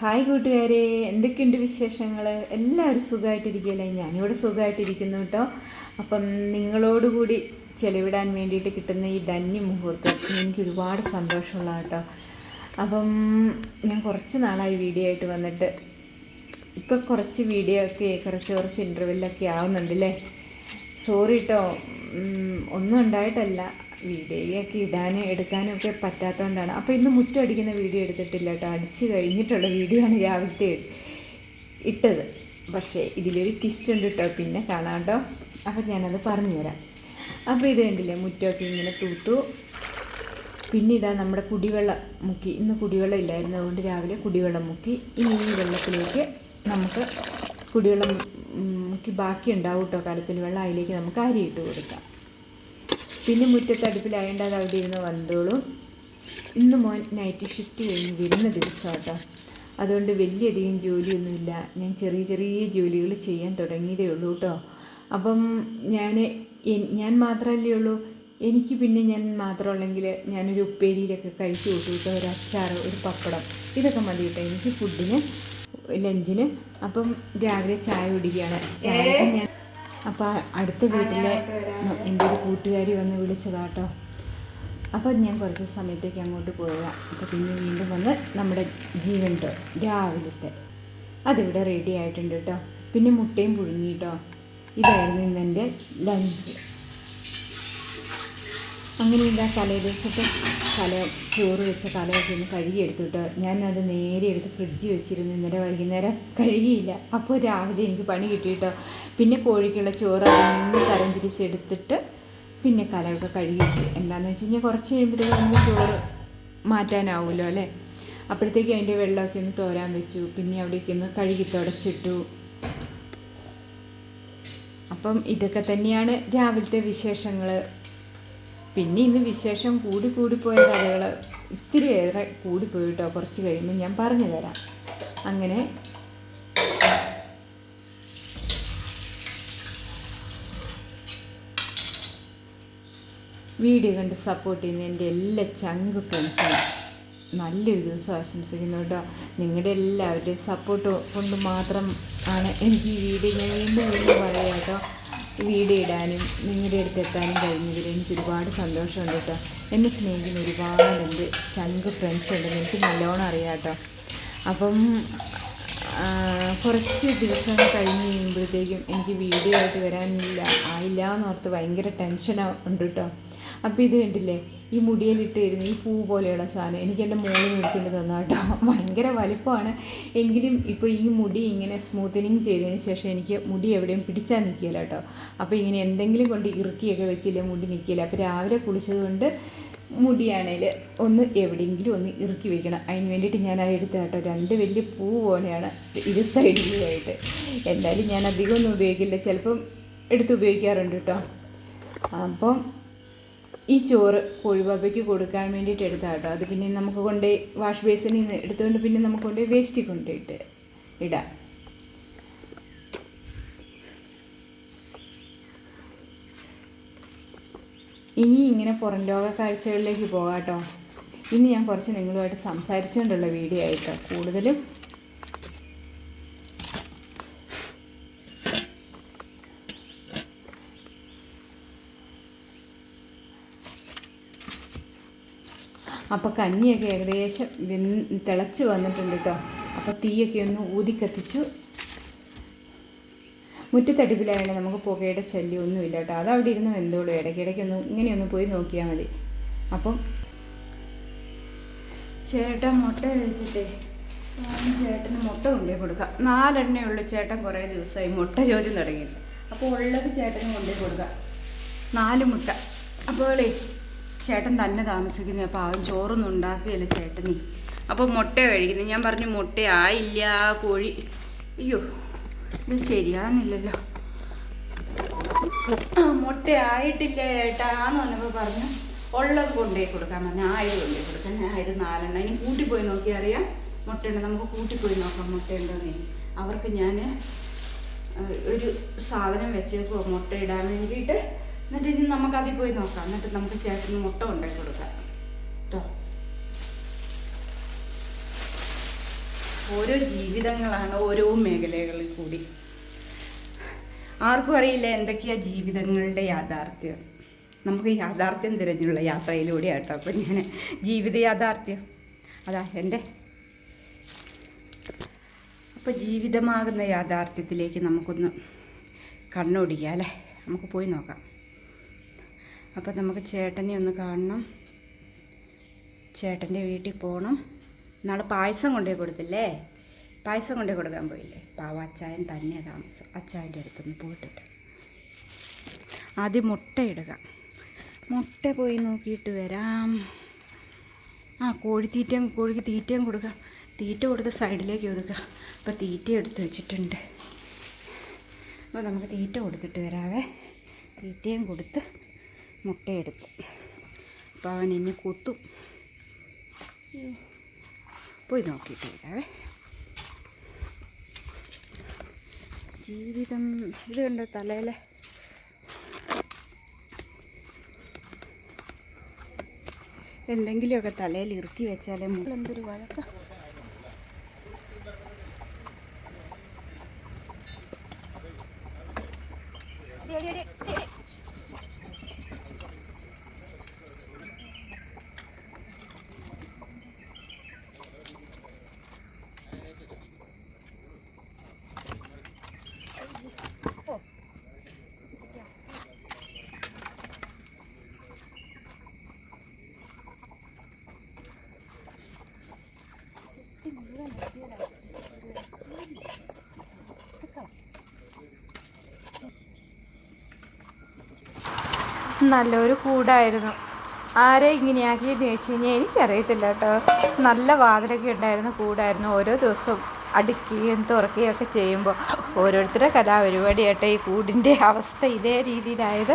Hi കൂട്ടുകാരെ എന്തൊക്കെയുണ്ട് വിശേഷങ്ങൾ എല്ലാവരും സുഖമായിട്ടിരിക്കുകയല്ലേ? ഞാനിവിടെ സുഖമായിട്ടിരിക്കുന്നു കേട്ടോ. അപ്പം നിങ്ങളോടുകൂടി ചെലവിടാൻ വേണ്ടിയിട്ട് കിട്ടുന്ന ഈ ധന്യ മുഹൂർത്തം എനിക്ക് ഒരുപാട് സന്തോഷമുള്ള കേട്ടോ. അപ്പം ഞാൻ കുറച്ച് നാളായി വീഡിയോ ആയിട്ട് വന്നിട്ട് ഇപ്പം കുറച്ച് വീഡിയോ ഒക്കെ കുറച്ച് കുറച്ച് ഇന്റർവ്യൂലൊക്കെ ആവുന്നുണ്ടല്ലേ സോറി കേട്ടോ ഒന്നും ഉണ്ടായിട്ടല്ല. വീഡിയോയൊക്കെ ഇടാനും എടുക്കാനും ഒക്കെ പറ്റാത്തതുകൊണ്ടാണ് അപ്പോൾ ഇന്ന് മുറ്റം അടിക്കുന്ന വീഡിയോ എടുത്തിട്ടില്ല കേട്ടോ. അടിച്ച് കഴിഞ്ഞിട്ടുള്ള വീഡിയോ ആണ് രാവിലത്തെ ഇട്ടത്. പക്ഷേ ഇതിലൊരു ട്വിസ്റ്റ് ഉണ്ട് കേട്ടോ. പിന്നെ കാണാം കേട്ടോ. അപ്പോൾ ഞാനത് പറഞ്ഞുതരാം. അപ്പോൾ ഇത് കണ്ടില്ലേ മുറ്റമൊക്കെ ഇങ്ങനെ തൂത്തു. പിന്നെ ഇതാ നമ്മുടെ കുടിവെള്ളം മുക്കി. ഇന്ന് കുടിവെള്ളം ഇല്ലായിരുന്നു. അതുകൊണ്ട് രാവിലെ കുടിവെള്ളം മുക്കി. ഇനി ഈ വെള്ളത്തിലേക്ക് നമുക്ക് കുടിവെള്ളം മുക്കി ബാക്കി ഉണ്ടാവും കേട്ടോ. കലത്തിൽ വെള്ളം അതിലേക്ക് നമുക്ക് അരി ഇട്ട് കൊടുക്കാം. പിന്നെ മുറ്റത്ത് അടുപ്പിലായതുകൊണ്ട് അത് അവിടെ ഇരുന്ന് വന്നോളും. ഇന്ന് മോൻ നൈറ്റ് ഷിഫ്റ്റ് കഴിഞ്ഞ് വരുന്ന ദിവസമാട്ടോ അതുകൊണ്ട് വലിയധികം ജോലിയൊന്നുമില്ല. ഞാൻ ചെറിയ ചെറിയ ജോലികൾ ചെയ്യാൻ തുടങ്ങിയതേ ഉള്ളൂ കേട്ടോ അപ്പം ഞാൻ ഞാൻ മാത്രമല്ലേ ഉള്ളൂ? എനിക്ക് പിന്നെ ഞാൻ മാത്രമുള്ളെങ്കിൽ ഞാനൊരു ഉപ്പേരിയിലൊക്കെ കഴിച്ചു കൂട്ടും കേട്ടോ ഒരു അച്ചാർ ഒരു പപ്പടം ഇതൊക്കെ മതി കേട്ടോ എനിക്ക് ഫുഡിന് ലഞ്ചിന് അപ്പം രാവിലെ ചായ കുടിക്കുകയാണ്. ചായ ഞാൻ അപ്പോൾ അടുത്ത വീട്ടിലെ എന്റെ ഒരു കൂട്ടുകാരി വന്ന് വിളിച്ചതാട്ടോ. അപ്പോൾ ഞാൻ കുറച്ച് സമയത്തേക്ക് അങ്ങോട്ട് പോവുക അപ്പോൾ പിന്നെ വീണ്ടും വന്ന് നമ്മുടെ ജീവൻ ടോ രാവിലത്തെ. അതിവിടെ റെഡി ആയിട്ടുണ്ട് കേട്ടോ പിന്നെ മുട്ടയും പുഴുങ്ങി കേട്ടോ ഇതായിരുന്നു ഇന്ന് എന്റെ ലഞ്ച് അങ്ങനെ ഇതാ തലേദിവസത്തെ കല ചോറ് വെച്ച കലമൊക്കെ ഒന്ന് കേട്ടോ ഞാനത് നേരെ എടുത്ത് ഫ്രിഡ്ജിൽ വെച്ചിരുന്നു. ഇന്നലെ വൈകുന്നേരം കഴുകിയില്ല. അപ്പോൾ രാവിലെ എനിക്ക് പണി കിട്ടി കേട്ടോ പിന്നെ കോഴിക്കുള്ള ചോറ് അതൊന്ന് തരം തിരിച്ചെടുത്തിട്ട് പിന്നെ കലയൊക്കെ കഴുകിയിട്ട് എന്താണെന്ന് വെച്ച് കഴിഞ്ഞാൽ കുറച്ച് കഴിയുമ്പോഴത്തേക്കും നമുക്ക് ചോറ് മാറ്റാനാവുമല്ലോ അല്ലേ? അപ്പോഴത്തേക്കും അതിന്റെ വെള്ളമൊക്കെ ഒന്ന് തോരാൻ വെച്ചു. പിന്നെ അവിടേക്ക് ഒന്ന് കഴുകി തുടച്ചിട്ടു. അപ്പം ഇതൊക്കെ തന്നെയാണ് രാവിലത്തെ വിശേഷങ്ങൾ പിന്നെ ഇന്ന് വിശേഷം കൂടി കൂടിപ്പോയ കഥകൾ ഇത്തിരി ഏറെ കൂടിപ്പോയി കേട്ടോ കുറച്ച് കഴിയുമ്പോൾ ഞാൻ പറഞ്ഞു തരാം. അങ്ങനെ വീഡിയോ കണ്ട് സപ്പോർട്ട് ചെയ്യുന്ന എന്റെ എല്ലാ ചങ്ക് ഫ്രണ്ട്സും നല്ലൊരു ദിവസം ആശംസിക്കുന്നു കേട്ടോ. നിങ്ങളുടെ എല്ലാവരുടെയും സപ്പോർട്ട് കൊണ്ട് മാത്രം ആണ് എനിക്ക് ഈ വീഡിയോ ഞാൻ വീണ്ടും വീണ്ടും പറയാം കേട്ടോ. വീഡിയോ ഇടാനും നിങ്ങളുടെ അടുത്ത് എത്താനും കഴിഞ്ഞതിൽ എനിക്ക് ഒരുപാട് സന്തോഷമുണ്ട് കേട്ടോ. എന്നെ സ്നേഹിക്കുന്ന ഒരുപാട് എന്റെ ചങ്ക് ഫ്രണ്ട്സ് ഉണ്ട്. എനിക്ക് നല്ലോണം അറിയാം കേട്ടോ. അപ്പം കുറച്ച് ദിവസം കഴിഞ്ഞ് കഴിയുമ്പോഴത്തേക്കും എനിക്ക് വീഡിയോ ആയിട്ട് വരാനില്ല ആയില്ല എന്നോർത്ത് ഭയങ്കര ടെൻഷൻ ഉണ്ട് കേട്ടോ. അപ്പോൾ ഇത് കണ്ടില്ലേ? ഈ മുടിയിലിട്ട് വരുന്ന ഈ പൂ പോലെയുള്ള സാധനം എനിക്ക് എന്റെ മോൾ മേടിച്ചുകൊണ്ട് തന്ന കേട്ടോ. ഭയങ്കര വലിപ്പമാണ്. എങ്കിലും ഇപ്പോൾ ഈ മുടി ഇങ്ങനെ സ്മൂത്തനിങ് ചെയ്തതിന് ശേഷം എനിക്ക് മുടി എവിടെയും പിടിച്ചാൽ നിൽക്കില്ല കേട്ടോ. അപ്പോൾ ഇങ്ങനെ എന്തെങ്കിലും കൊണ്ട് ഇറുക്കിയൊക്കെ വെച്ചില്ല മുടി നിൽക്കില്ല. അപ്പോൾ രാവിലെ കുളിച്ചതുകൊണ്ട് മുടിയാണേൽ ഒന്ന് എവിടെയെങ്കിലും ഒന്ന് ഇറുക്കി വെക്കണം. അതിന് വേണ്ടിയിട്ട് ഞാൻ അത് എടുത്ത കേട്ടോ. രണ്ട് വലിയ പൂ പോലെയാണ് ഇരു സൈഡിലുമായിട്ട് എന്തായാലും ഞാൻ അധികം ഒന്നും ഉപയോഗിക്കില്ല. ചിലപ്പം എടുത്ത് ഉപയോഗിക്കാറുണ്ട് കേട്ടോ. അപ്പം ഈ ചോറ് കോഴിബാബയ്ക്ക് കൊടുക്കാൻ വേണ്ടിയിട്ട് എടുത്താൽ കേട്ടോ അത് പിന്നെ നമുക്ക് കൊണ്ടേ വാഷ് ബേസിനിൽ നിന്ന് എടുത്തുകൊണ്ട് പിന്നെ നമുക്ക് കൊണ്ടേ വേസ്റ്റിൽ കൊണ്ടിട്ട് ഇടാം. ഇനി ഇങ്ങനെ പുറം ലോക കാഴ്ചകളിലേക്ക് പോകാം കേട്ടോ ഇനി ഞാൻ കുറച്ച് നിങ്ങളുമായിട്ട് സംസാരിച്ചുകൊണ്ടുള്ള വീഡിയോ ആയിട്ടോ കൂടുതലും അപ്പോൾ കഞ്ഞിയൊക്കെ ഏകദേശം വെന്ത് തിളച്ച് വന്നിട്ടുണ്ട് കേട്ടോ അപ്പോൾ തീയൊക്കെ ഒന്ന് ഊതി കത്തിച്ചു മുറ്റത്തടുപ്പിലായതുകൊണ്ട് നമുക്ക് പുകയുടെ ശല്യം ഒന്നുമില്ല കേട്ടോ അത് അവിടെ ഇരുന്ന് വെന്തോളൂ. ഇടയ്ക്കിടയ്ക്ക് ഒന്ന് ഇങ്ങനെയൊന്ന് പോയി നോക്കിയാൽ മതി. അപ്പം ചേട്ടൻ മുട്ട കഴിച്ചിട്ടേ. ചേട്ടന് മുട്ട കൊണ്ടേ കൊടുക്കാം. നാലെണ്ണേ ഉള്ളൂ ചേട്ടൻ കുറേ ദിവസമായി മുട്ട ചോദ്യം തുടങ്ങിയിട്ട്. അപ്പോൾ ഉള്ളത് ചേട്ടന് കൊണ്ടേ കൊടുക്കാം. നാല് മുട്ട. അപ്പോളേ ചേട്ടൻ തന്നെ താമസിക്കുന്നത് അപ്പോൾ അവൻ ചോറൊന്നും ഉണ്ടാക്കുകയില്ല ചേട്ടനി. അപ്പോൾ മുട്ട കഴിക്കുന്നു. ഞാൻ പറഞ്ഞു മുട്ട ആയില്ല കോഴി. അയ്യോ ഇത് ശരിയാകുന്നില്ലല്ലോ മുട്ട ആയിട്ടില്ല ചേട്ടാന്ന് പറഞ്ഞപ്പോൾ പറഞ്ഞു. ഉള്ളത് കൊണ്ടുപോയി കൊടുക്കാൻ പറഞ്ഞു. ആയിരം കൊണ്ടുപോയി കൊടുക്കാൻ. ഞാൻ ഇത് നാലെണ്ണം. ഇനി കൂട്ടിപ്പോയി നോക്കി അറിയാം. മുട്ടയുണ്ട്? നമുക്ക് കൂട്ടിപ്പോയി നോക്കാം മുട്ടയുണ്ടോന്നേ. അവർക്ക് ഞാൻ ഒരു സാധനം വെച്ചേക്കുമോ മുട്ട ഇടാൻ വേണ്ടിയിട്ട്. എന്നിട്ട് ഇനി നമുക്ക് അതിൽ പോയി നോക്കാം. എന്നിട്ട് നമുക്ക് ചേട്ടന് മുട്ട ഉണ്ടാക്കി കൊടുക്കാം. കേട്ടോ ഓരോ ജീവിതങ്ങളാണ് ഓരോ മേഖലകളിൽ കൂടി. ആർക്കും അറിയില്ല എന്തൊക്കെയാ ജീവിതങ്ങളുടെ യാഥാർത്ഥ്യം. നമുക്ക് യാഥാർത്ഥ്യം തിരഞ്ഞുള്ള യാത്രയിലൂടെ ആട്ടോ അപ്പം ഞാൻ ജീവിത യാഥാർത്ഥ്യം. അതാ എന്റെ. അപ്പോൾ ജീവിതമാകുന്ന യാഥാർത്ഥ്യത്തിലേക്ക് നമുക്കൊന്ന് കണ്ണോടിക്കാം അല്ലേ? നമുക്ക് പോയി നോക്കാം. അപ്പോൾ നമുക്ക് ചേട്ടനെ ഒന്ന് കാണണം. ചേട്ടന്റെ വീട്ടിൽ പോകണം നാളെ പായസം കൊണ്ടുപോയി കൊടുത്തില്ലേ? പായസം കൊണ്ടുപോയി കൊടുക്കാൻ പോയില്ലേ? പാവ അച്ചായൻ തന്നെ താമസം. അച്ചായന്റെ അടുത്തൊന്ന് പോയിട്ടിട്ട് ആദ്യം മുട്ട ഇടുക. മുട്ട പോയി നോക്കിയിട്ട് വരാം. ആ കോഴിത്തീറ്റയും കോഴിക്ക് തീറ്റയും കൊടുക്കാം. തീറ്റ കൊടുത്ത് സൈഡിലേക്ക് ഒതുക്കുക. അപ്പോൾ തീറ്റ എടുത്ത് വെച്ചിട്ടുണ്ട്. അപ്പോൾ നമുക്ക് തീറ്റ കൊടുത്തിട്ട് വരാവേ. തീറ്റയും കൊടുത്ത് മുട്ടയെടുത്ത് അപ്പോൾ അവൻ എന്നെ കൊത്തും. പോയി നോക്കിയിട്ട് വരാവേ. ജീവിതം ഇത് കണ്ടോ തലയിലെ? എന്തെങ്കിലുമൊക്കെ തലയിൽ ഇറുക്കി വെച്ചാലേ എന്തൊരു വഴക്ക. നല്ലൊരു കൂടായിരുന്നു. ആരെ ഇങ്ങനെയാക്കിയെന്ന് ചോദിച്ചു കഴിഞ്ഞാൽ എനിക്കറിയത്തില്ല കേട്ടോ. നല്ല വാതിലൊക്കെ ഉണ്ടായിരുന്ന കൂടായിരുന്നു ഓരോ ദിവസവും അടുക്കുകയും തുറക്കുകയും ഒക്കെ ചെയ്യുമ്പോൾ ഓരോരുത്തരുടെ കലാപരിപാടി കേട്ടോ ഈ കൂടിന്റെ അവസ്ഥ ഇതേ രീതിയിലായത്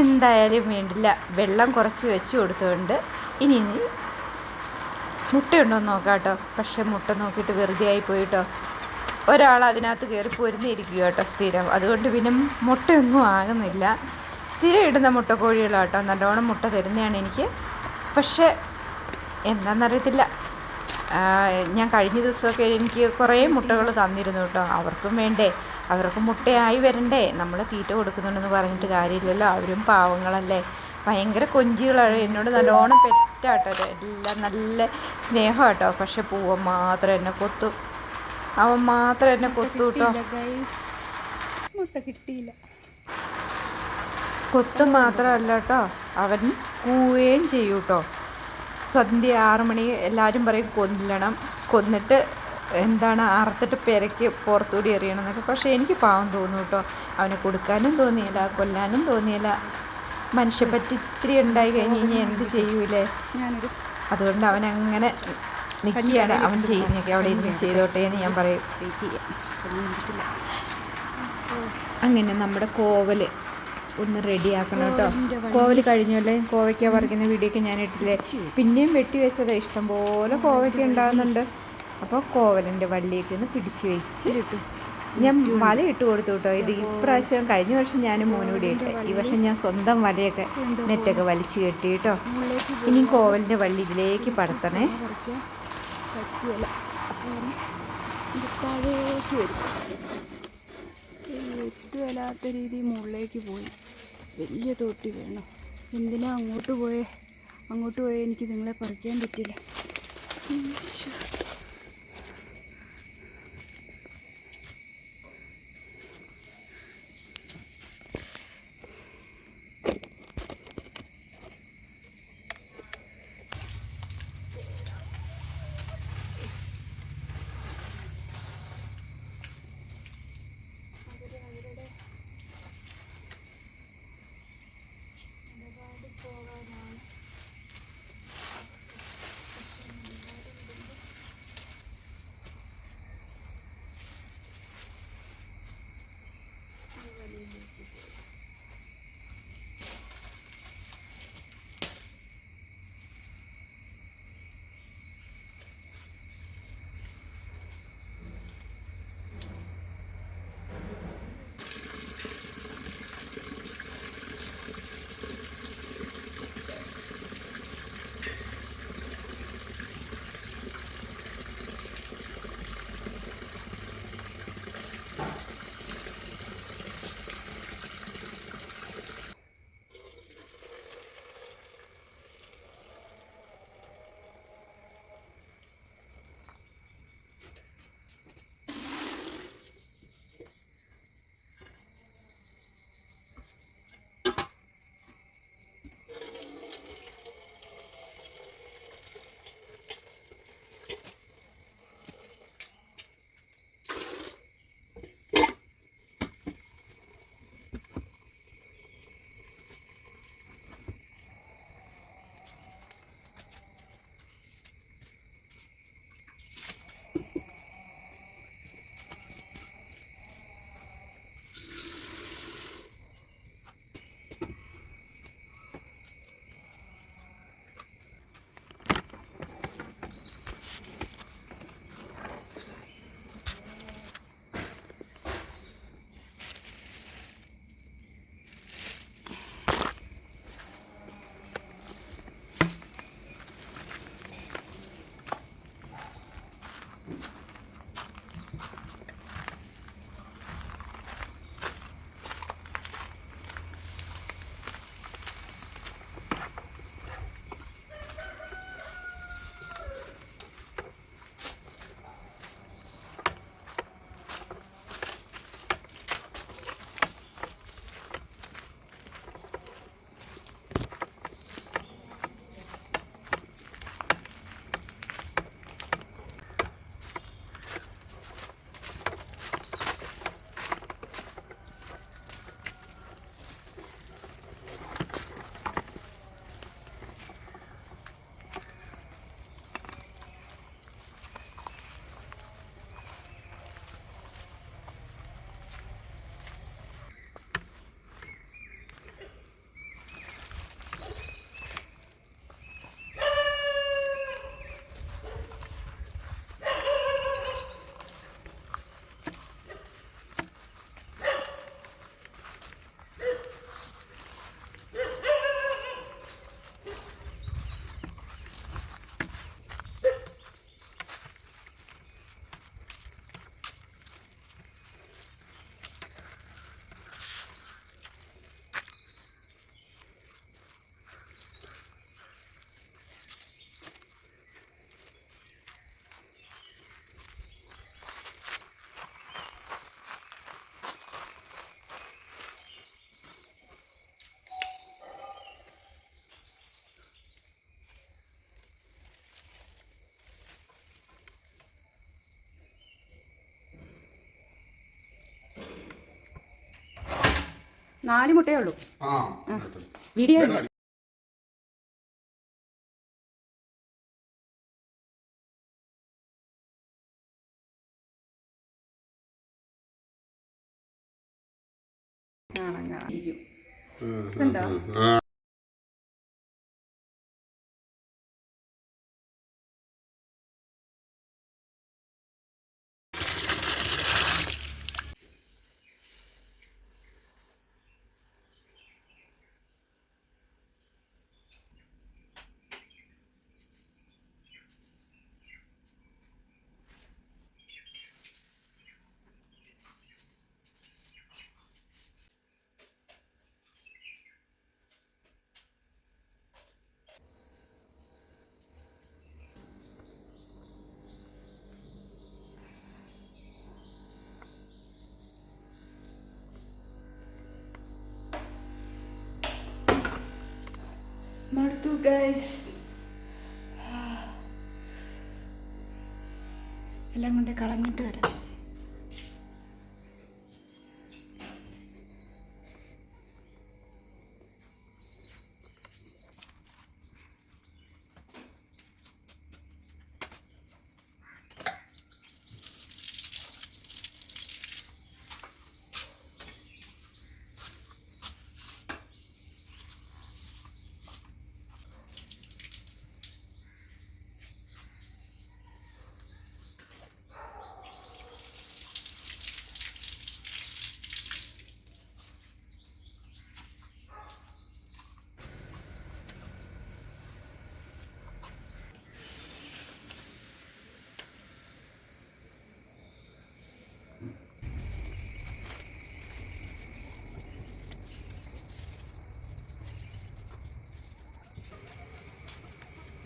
എന്തായാലും വേണ്ടില്ല. വെള്ളം കുറച്ച് വെച്ച് കൊടുത്തുകൊണ്ട് ഇനി ഇനി മുട്ടയുണ്ടോ എന്ന് നോക്കാം കേട്ടോ. പക്ഷെ മുട്ട നോക്കിയിട്ട് വെറുതെ ആയി പോയിട്ടോ ഒരാൾ അതിനകത്ത് കയറി പൊരുന്നിരിക്കുക കേട്ടോ സ്ഥിരം. അതുകൊണ്ട് പിന്നെ മുട്ടയൊന്നും ആകുന്നില്ല. സ്ഥിരം ഇടുന്ന മുട്ടക്കോഴികളാട്ടോ നല്ലോണം മുട്ട തരുന്നതാണ് എനിക്ക്. പക്ഷേ എന്താണെന്നറിയത്തില്ല ഞാൻ കഴിഞ്ഞ ദിവസമൊക്കെ എനിക്ക് കുറേ മുട്ടകൾ തന്നിരുന്നു കേട്ടോ. അവർക്കും വേണ്ടേ. അവർക്ക് മുട്ടയായി വരണ്ടേ. നമ്മൾ തീറ്റ കൊടുക്കുന്നുണ്ടെന്ന് പറഞ്ഞിട്ട് കാര്യമില്ലല്ലോ. അവരും പാവങ്ങളല്ലേ. ഭയങ്കര കൊഞ്ചികളാണ്. എന്നോട് നല്ലോണം പെറ്റാട്ടോ എല്ലാം നല്ല സ്നേഹം കേട്ടോ. പക്ഷെ പൂവൻ മാത്രം എന്നെ കൊത്തു. അവൻ മാത്രം എന്നെ കൊത്തു കേട്ടോ. മുട്ട കിട്ടിയില്ല. കൊത്ത് മാത്രമല്ല കേട്ടോ അവൻ കൂവുകയും ചെയ്യും കേട്ടോ സന്ധ്യ ആറ് മണി എല്ലാവരും പറയും കൊല്ലണം. കൊന്നിട്ട് എന്താണ് അറുത്തിട്ട് പെരയ്ക്ക് പുറത്തൂടി എറിയണം എന്നൊക്കെ പക്ഷേ എനിക്ക് പാവം തോന്നും കേട്ടോ അവനെ കൊടുക്കാനും തോന്നിയില്ല കൊല്ലാനും തോന്നിയില്ല. മനുഷ്യപ്പറ്റി ഇത്തിരി ഉണ്ടായി കഴിഞ്ഞ് കഴിഞ്ഞാൽ എന്ത് ചെയ്യൂലേ? അതുകൊണ്ട് അവൻ അങ്ങനെ നിൽക്കുകയാണ് അവൻ ചെയ്യുന്നൊക്കെ അവിടെ ഇരുന്ന് ചെയ്തോട്ടെ എന്ന് ഞാൻ പറയും. അങ്ങനെ നമ്മുടെ കോവൽ ഒന്ന് റെഡിയാക്കണം കേട്ടോ. കോവൽ കഴിഞ്ഞല്ലേ? കോവയ്ക്ക പറിക്കുന്ന വീഡിയോക്ക് ഞാൻ ഇട്ടില്ലേ പിന്നെയും വെട്ടി വെച്ചത്. ഇഷ്ടംപോലെ കോവയ്ക്ക ഉണ്ടാകുന്നുണ്ട്. അപ്പോൾ കോവലിന്റെ വള്ളിയൊക്കെ ഒന്ന് പിടിച്ചു വെച്ച് ഞാൻ വല ഇട്ട് കൊടുത്തു കേട്ടോ. ഇത് ഇപ്രാവശ്യം കഴിഞ്ഞ വർഷം ഞാൻ മോനൂടി ഇട്ട്. ഈ വർഷം ഞാൻ സ്വന്തം വലയൊക്കെ നെറ്റൊക്കെ വലിച്ചു കെട്ടി കേട്ടോ. ഇനി കോവലിന്റെ വള്ളി ഇതിലേക്ക് പടത്തണേ. എത്തുവല്ലാത്ത രീതി മുകളിലേക്ക് പോയി. വലിയ തോട്ടി വേണം. എന്തിനാ അങ്ങോട്ട് പോയേ? അങ്ങോട്ട് പോയേ എനിക്ക് നിങ്ങളെ പറിക്കാൻ പറ്റില്ല. നാല് മുട്ടയേ ഉള്ളൂ. ആ വീഡിയോ കാണാം കാണാം. എല്ലാം കൊണ്ട് കളഞ്ഞിട്ട് വരാം.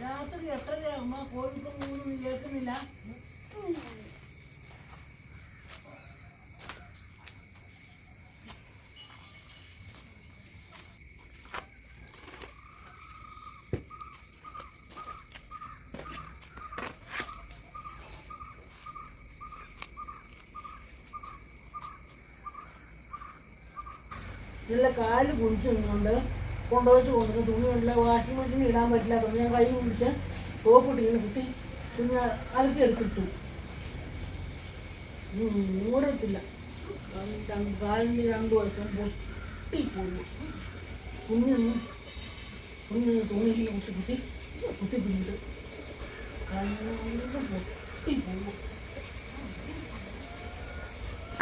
രാത്രി എട്ടരയാകുമ്പോ കോഴിക്കും മൂന്നും കേൾക്കുന്നില്ല. നല്ല കാൽ കുടിച്ചു നിന്നുകൊണ്ട് കൊണ്ടുവന്ന് തുണി നല്ല വാഷിംഗ് മെഷീൻ ഇടാൻ പറ്റില്ല. തുണി ഞാൻ കൈ കുടിച്ച് സോപ്പിട്ട് ഇങ്ങനെ കുത്തി തുണി അലക്കി എടുത്തിട്ടു. മൂടത്തില്ല കാലിന് രണ്ടു വർഷം പൊട്ടിപ്പോയി. കുഞ്ഞൊന്ന് കുഞ്ഞു തുണി കുത്തി കുത്തി കുത്തി പിന്നിട്ട് കാലിന് പൊട്ടിപ്പോയി.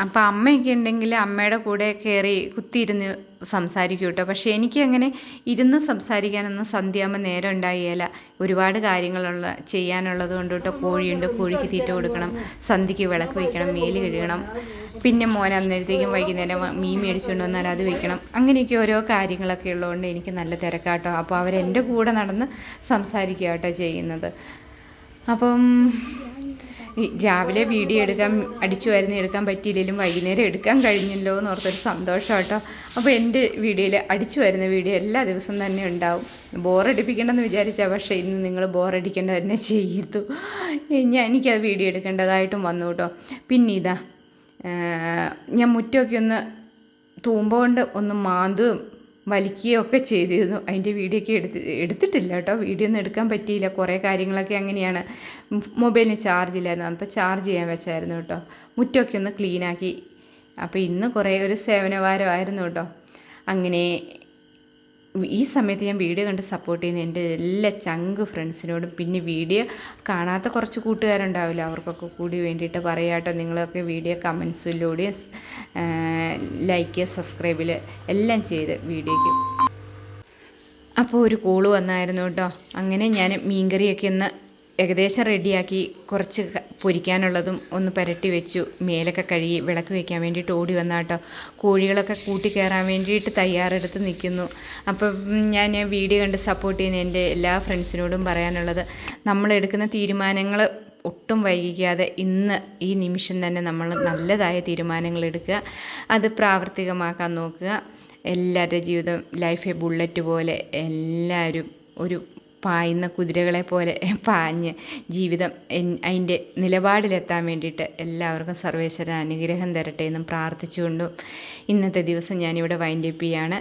അപ്പോൾ അമ്മയൊക്കെ ഉണ്ടെങ്കിൽ അമ്മയുടെ കൂടെ കയറി കുത്തിയിരുന്ന് സംസാരിക്കും കേട്ടോ പക്ഷേ എനിക്ക് അങ്ങനെ ഇരുന്ന് സംസാരിക്കാനൊന്നും സന്ധ്യയാകുമ്പോൾ നേരം ഉണ്ടായില്ല ഒരുപാട് കാര്യങ്ങളുള്ള ചെയ്യാനുള്ളത് കൊണ്ട് കേട്ടോ കോഴിയുണ്ട് കോഴിക്ക് തീറ്റ കൊടുക്കണം സന്ധ്യയ്ക്ക് വിളക്ക് വയ്ക്കണം മേൽ കഴുകണം. പിന്നെ മോൻ അന്നേരത്തേക്കും വൈകുന്നേരം മീൻ മേടിച്ചുകൊണ്ട് വന്നാൽ അത് വയ്ക്കണം. അങ്ങനെയൊക്കെ ഓരോ കാര്യങ്ങളൊക്കെ ഉള്ളതുകൊണ്ട് എനിക്ക് നല്ല തിരക്കാട്ടോ. അപ്പോൾ അവരെന്റെ കൂടെ നടന്ന് സംസാരിക്കുക കേട്ടോ ചെയ്യുന്നത്. അപ്പം രാവിലെ വീഡിയോ എടുക്കാൻ അടിച്ചു വരുന്ന എടുക്കാൻ പറ്റിയില്ലെങ്കിലും വൈകുന്നേരം എടുക്കാൻ കഴിഞ്ഞല്ലോ എന്ന് ഓർത്തൊരു സന്തോഷം കേട്ടോ അപ്പോൾ എന്റെ വീഡിയോയിൽ അടിച്ചു വരുന്ന വീഡിയോ എല്ലാ ദിവസവും തന്നെ ഉണ്ടാവും. ബോറടിപ്പിക്കണമെന്ന് വിചാരിച്ചാൽ പക്ഷേ ഇന്ന് നിങ്ങൾ ബോറടിക്കേണ്ട തന്നെ ചെയ്തു. ഞാൻ എനിക്കത് വീഡിയോ എടുക്കേണ്ടതായിട്ടും വന്നു കേട്ടോ. പിന്നെ ഇതാ ഞാൻ മുറ്റമൊക്കെ ഒന്ന് തൂമ്പ കൊണ്ട് ഒന്ന് മാന്തുകയും വലിക്കുകയും ഒക്കെ ചെയ്തിരുന്നു. അതിന്റെ വീഡിയോ ഒക്കെ എടുത്ത് എടുത്തിട്ടില്ല കേട്ടോ. വീഡിയോ ഒന്നും എടുക്കാൻ പറ്റിയില്ല. കുറേ കാര്യങ്ങളൊക്കെ അങ്ങനെയാണ്. മൊബൈലിന് ചാർജ് ഇല്ലായിരുന്നു. അപ്പോൾ ചാർജ് ചെയ്യാൻ വെച്ചായിരുന്നു കേട്ടോ. മുറ്റമൊക്കെ ഒന്ന് ക്ലീനാക്കി അപ്പോൾ ഇന്ന് കുറേ ഒരു സേവനവാരമായിരുന്നു കേട്ടോ. അങ്ങനെ ഈ സമയത്ത് ഞാൻ വീഡിയോ കണ്ട് സപ്പോർട്ട് ചെയ്യുന്ന എന്റെ എല്ലാ ചങ്ക് ഫ്രണ്ട്സിനോടും പിന്നെ വീഡിയോ കാണാത്ത കുറച്ച് കൂട്ടുകാരുണ്ടാവില്ല അവർക്കൊക്കെ കൂടി വേണ്ടിയിട്ട് പറയാട്ടോ നിങ്ങളൊക്കെ വീഡിയോ കമൻസിലൂടെ ലൈക്ക് സബ്സ്ക്രൈബിൽ എല്ലാം ചെയ്ത് വീഡിയോയ്ക്ക്. അപ്പോൾ ഒരു കോൾ വന്നായിരുന്നു കേട്ടോ. അങ്ങനെ ഞാൻ മീൻകറിയൊക്കെ ഒന്ന് ഏകദേശം റെഡിയാക്കി കുറച്ച് പൊരിക്കാനുള്ളതും ഒന്ന് പുരട്ടി വെച്ചു. മേലൊക്കെ കഴുകി വിളക്ക് വയ്ക്കാൻ വേണ്ടിയിട്ട് ഓടി വന്ന കേട്ടോ കോഴികളൊക്കെ കൂട്ടി കയറാൻ വേണ്ടിയിട്ട് തയ്യാറെടുത്ത് നിൽക്കുന്നു. അപ്പം ഞാൻ വീഡിയോ കണ്ട് സപ്പോർട്ട് ചെയ്യുന്ന എന്റെ എല്ലാ ഫ്രണ്ട്സിനോടും പറയാനുള്ളത് നമ്മളെടുക്കുന്ന തീരുമാനങ്ങൾ ഒട്ടും വൈകിക്കാതെ ഇന്ന് ഈ നിമിഷം തന്നെ നമ്മൾ നല്ലതായ തീരുമാനങ്ങൾ എടുക്കുക. അത് പ്രാവർത്തികമാക്കാൻ നോക്കുക. എല്ലാവരുടെ ജീവിതം ലൈഫ് എ ബുള്ളറ്റ് പോലെ എല്ലാവരും ഒരു പായുന്ന കുതിരകളെ പോലെ പാഞ്ഞ് ജീവിതം അതിന്റെ നിലപാടിലെത്താൻ വേണ്ടിയിട്ട് എല്ലാവർക്കും സർവേശ്വര അനുഗ്രഹം തരട്ടെ എന്നും പ്രാർത്ഥിച്ചുകൊണ്ടും ഇന്നത്തെ ദിവസം ഞാനിവിടെ വൈൻഡപ്പ് ചെയ്യാണ്.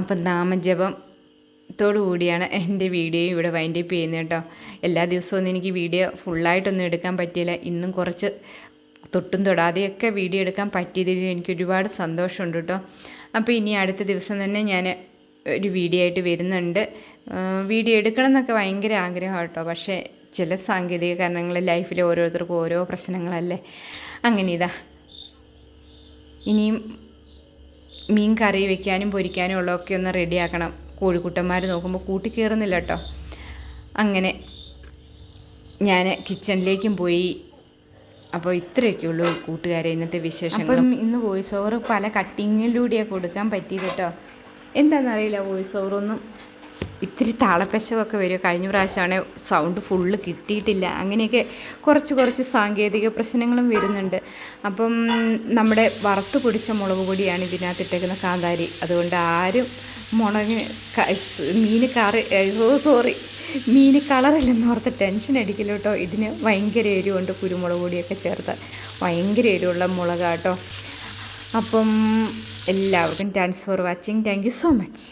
അപ്പം നാമജപം കൂടിയാണ് എന്റെ വീഡിയോ ഇവിടെ വൈൻഡപ്പ് ചെയ്യുന്നത് കേട്ടോ. എല്ലാ ദിവസവും ഒന്നും എനിക്ക് വീഡിയോ ഫുള്ളായിട്ടൊന്നും എടുക്കാൻ പറ്റിയില്ല. ഇന്നും കുറച്ച് തൊട്ടും തൊടാതെയൊക്കെ വീഡിയോ എടുക്കാൻ പറ്റിയതിൽ എനിക്ക് ഒരുപാട് സന്തോഷമുണ്ട് കേട്ടോ. അപ്പോൾ ഇനി അടുത്ത ദിവസം തന്നെ ഞാൻ ഒരു വീഡിയോ ആയിട്ട് വരുന്നുണ്ട്. വീഡിയോ എടുക്കണം എന്നൊക്കെ ഭയങ്കര ആഗ്രഹമാണ് കേട്ടോ പക്ഷേ ചില സാങ്കേതിക കാരണങ്ങൾ ലൈഫിൽ ഓരോരുത്തർക്കും ഓരോ പ്രശ്നങ്ങളല്ലേ? അങ്ങനെ ഇതാ. ഇനിയും മീൻ കറി വെക്കാനും പൊരിക്കാനും ഉള്ളതൊക്കെ ഒന്ന് റെഡിയാക്കണം കോഴിക്കുട്ടന്മാർ നോക്കുമ്പോൾ കൂട്ടി കയറുന്നില്ല കേട്ടോ അങ്ങനെ ഞാൻ കിച്ചണിലേക്കും പോയി. അപ്പോൾ ഇത്രയൊക്കെ ഉള്ളൂ കൂട്ടുകാരെ ഇന്നത്തെ വിശേഷങ്ങൾ ഇന്ന് വോയിസ് ഓവർ പല കട്ടിങ്ങിലൂടെയാണ് കൊടുക്കാൻ പറ്റിയത് കേട്ടോ എന്താണെന്നറിയില്ല വോയിസ് ഓവറൊന്നും ഇത്തിരി താളപ്പശമൊക്കെ വരും കഴിഞ്ഞ പ്രാവശ്യമാണ് സൗണ്ട് ഫുള്ള് കിട്ടിയിട്ടില്ല. അങ്ങനെയൊക്കെ കുറച്ച് കുറച്ച് സാങ്കേതിക പ്രശ്നങ്ങളും വരുന്നുണ്ട്. അപ്പം നമ്മുടെ വറുത്ത് പൊടിച്ച മുളക് പൊടിയാണ് ഇതിനകത്ത് ഇട്ടേക്കുന്ന കാന്താരി. അതുകൊണ്ട് ആരും മുളക് മീൻ കറി ഓ സോറി മീൻ കളറില്ലെന്ന് ഓർത്ത് ടെൻഷൻ അടിക്കില്ല കേട്ടോ. ഇതിന് ഭയങ്കര എരിവുണ്ട് കുരുമുളക് പൊടിയൊക്കെ ചേർത്ത് ഭയങ്കര എരിവുള്ള മുളകാട്ടോ. അപ്പം എല്ലാവർക്കും thanks for watching thank you so much